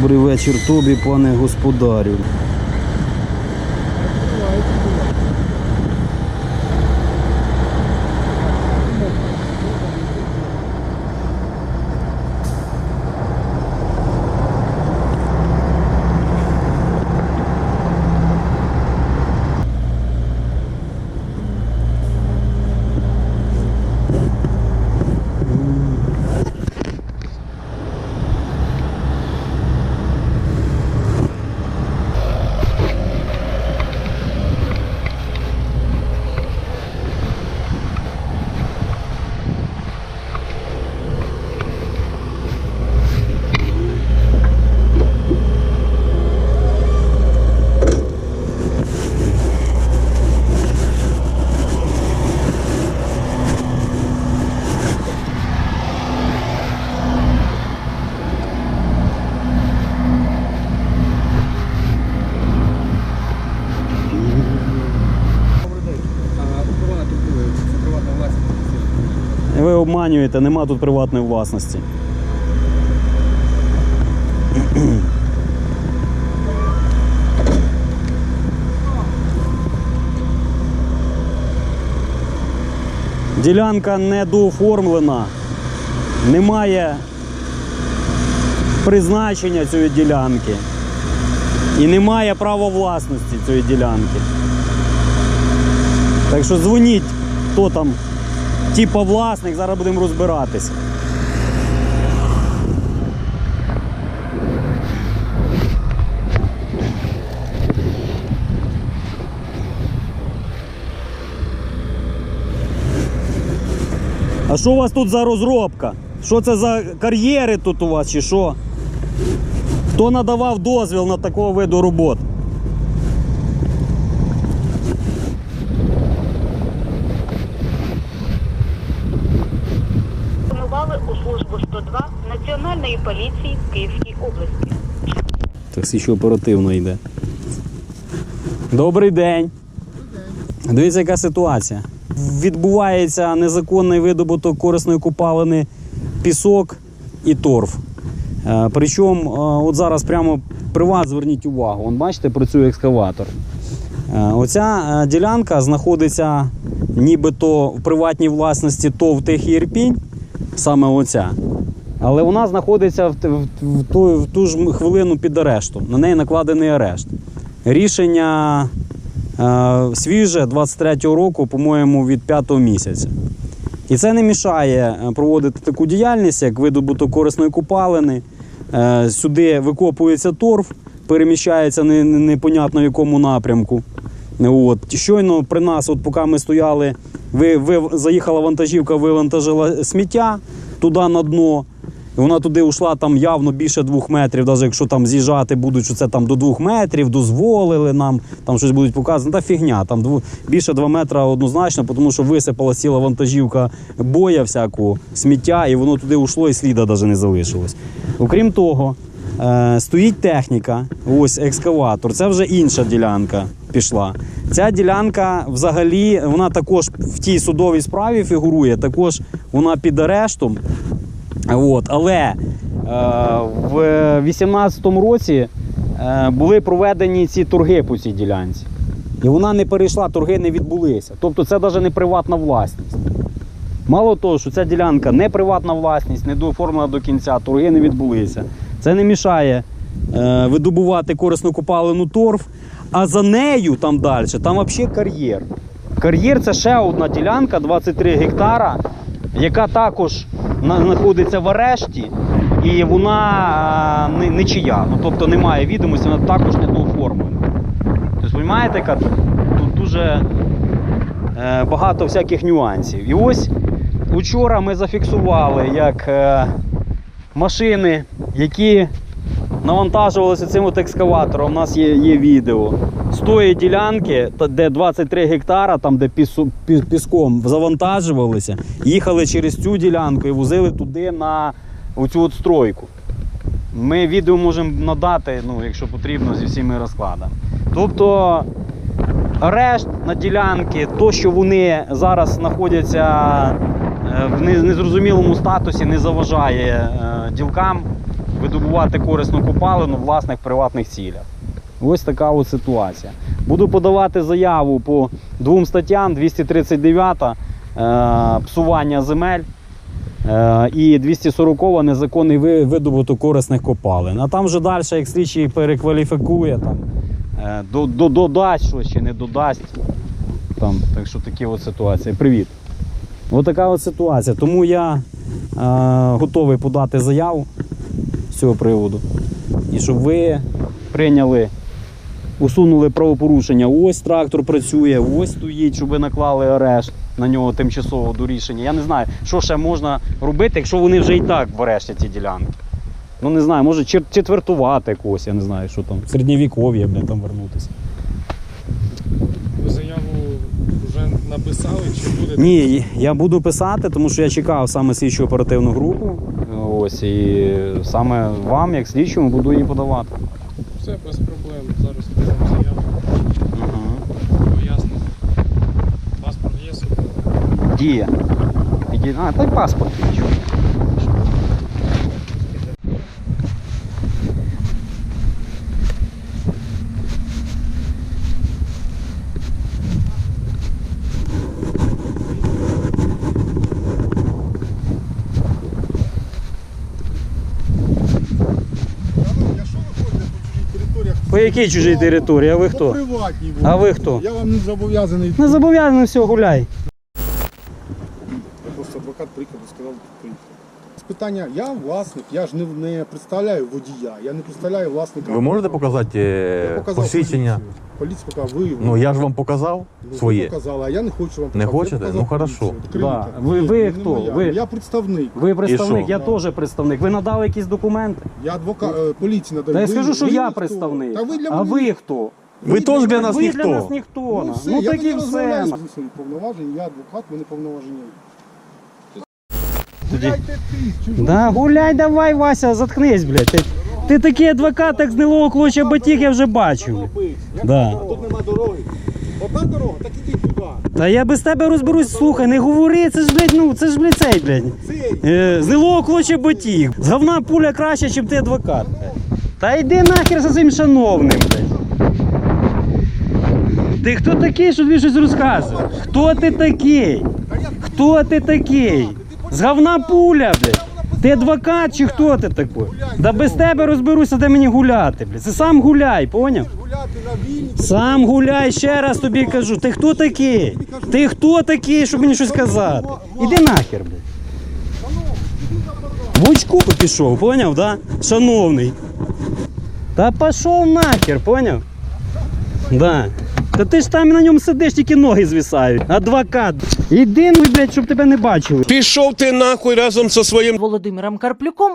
Добрий вечір тобі, пане господарю. Добрий день. А охорона тут були, це приватна власність. Ви обманюєте, нема тут приватної власності. Ділянка недооформлена, немає призначення цієї ділянки і немає права власності цієї ділянки. Так що дзвоніть, хто там типа власник, зараз будемо розбиратися. А що у вас тут за розробка? Що це за кар'єри тут у вас чи що? Хто надавав дозвіл на такого виду робот? Поліції в Київській області. Так ще оперативно йде. Добрий день. Дивіться, яка ситуація. Відбувається незаконний видобуток корисної купалини пісок і торф. Е, Причому, е, от зараз прямо при вас зверніть увагу, Вон, бачите, працює екскаватор. Е, Оця ділянка знаходиться нібито в приватній власності ТОВ Техірпінь, саме оця. Але вона знаходиться в, в, в, ту, в ту ж хвилину під арештом. На неї накладений арешт. Рішення е, свіже 23-го року, по-моєму, від 5-го місяця. І це не мішає е, проводити таку діяльність, як видобуток корисної купалини. Е, Сюди викопується торф, переміщається не- не- непонятно в якому напрямку. От. Щойно при нас, от поки ми стояли, ви, ви, заїхала вантажівка, вивантажила сміття туди на дно. Вона туди йшла там явно більше двох метрів, навіть якщо там з'їжджати будуть, що це там до двох метрів, дозволили нам, там щось будуть показувати. Та фігня, там дву, більше два метра однозначно, тому що висипала ціла вантажівка боя всякого сміття, і воно туди йшло і сліда навіть не залишилось. Окрім того, е, стоїть техніка, ось екскаватор, це вже інша ділянка пішла. Ця ділянка взагалі вона також в тій судовій справі фігурує, також вона під арештом. От, але е, в 18-му році е, були проведені ці торги по цій ділянці. І вона не перейшла, торги не відбулися. Тобто це навіть не приватна власність. Мало того, що ця ділянка не приватна власність, не дооформлена до кінця, торги не відбулися. Це не мішає е, видобувати корисну копалину торф, а за нею там далі, там взагалі кар'єр. Кар'єр це ще одна ділянка, 23 гектара, яка також знаходиться в арешті, і вона не, не чия. Ну, тобто немає відомості, вона також не дооформлена. Тобто, розумієте, тут дуже е, багато всяких нюансів. І ось учора ми зафіксували, як е, машини, які навантажувалися цим от екскаватором, у нас є, є відео. З тої ділянки, де 23 гектара, там де піском завантажувалися, їхали через цю ділянку і возили туди на оцю от стройку. Ми відео можемо надати, ну, якщо потрібно, зі всіми розкладами. Тобто арешт на ділянки, то, що вони зараз знаходяться е, в незрозумілому статусі, не заважає е, ділкам видобувати корисну копалину в власних приватних цілях. Ось така от ситуація. Буду подавати заяву по двом статтям: 239 е, псування земель. Е, І 240 незаконний видобуток корисних копалин. А там вже далі, як слідчий перекваліфікує, там, е, до- до- додасть щось чи не додасть. Там, так що такі от ситуації. Привіт. Ось така от ситуація. Тому я е, готовий подати заяву з цього приводу. І щоб ви прийняли, усунули правопорушення. Ось трактор працює, ось стоїть, щоб ви наклали арешт на нього тимчасово до рішення. Я не знаю, що ще можна робити, якщо вони вже і так в арешті ці ділянки. Ну не знаю, може четвертувати когось, я не знаю, що там. Середньовіков'я, блядь, там вернутися. Ви заяву вже написали чи будете? Ні, я буду писати, тому що я чекав саме слідчу оперативну групу. Ось і саме вам, як слідчому, буду її подавати. Все без проблем. Зараз пишемо заяву. Пояснення. Паспорт є собі. Діє. Іди- А, та й паспорт є. По якій чужій території? А ви хто? А ви. хто? Я вам не зобов'язаний. Не зобов'язаний все, гуляй. Просто адвокат приїхав і сказав, приїхав. Питання, я власник, я ж не, не представляю водія, я не представляю власника. Ви можете показати е, посвідчення? поліцію. Поліція показав, ви. Ну я ж вам показав Ну, ви своє. показали, а я не хочу вам Не показати. Я хочете? показав Ну, хорошо. поліцію. Відкрийте. Да. Ви- ви Ні, хто? не моя. Ви- Я представник. Ви представник, що? я теж представник. Ви надали якісь документи? Я адвокат, е, поліції надаю. Та я Ви- скажу, що ви я ніхто. представник. Та ви для А мене ви хто? Ви теж для нас ви ніхто. для нас ніхто. Ну, Ну, все, ну я так і тоді все. розмовляю з своїм повноваженням, я адвокат, мене повноваження. Тоді- Гуляйте ти, чужу Да, гуляй давай, Вася, заткнись, блядь. Ти, ти такий адвокат, як з гнилого клоча батіг, я вже бачив. Да. Тут нема дороги. Одна дорога, так іди туди. Та я без тебе розберусь, слухай, не говори, це ж, блядь, ну, це ж, блядь, цей, блядь. Е, з гнилого клоча батіг. З говна пуля краще, ніж ти адвокат. блядь. Та йди нахер за своїм шановним, блядь. Ти хто такий, що тобі щось розказуєш? Хто ти такий? Хто ти такий? З говна пуля, блядь. Ти адвокат чи хто ти такий? Да без тебе розберуся, де мені гуляти, блядь. Це сам гуляй, поняв? Сам гуляй, ще раз тобі кажу. Ти хто такий? Ти хто такий, щоб мені щось сказати? Іди нахер, блядь. В очку пішов, поняв, да? Шановний. Та пішов нахер, поняв? Да. Та ти ж там на ньому сидиш, тільки ноги звисають. Адвокат. Іди, ну, блядь, щоб тебе не бачили. Пішов ти нахуй разом зі своїм Володимиром Карплюком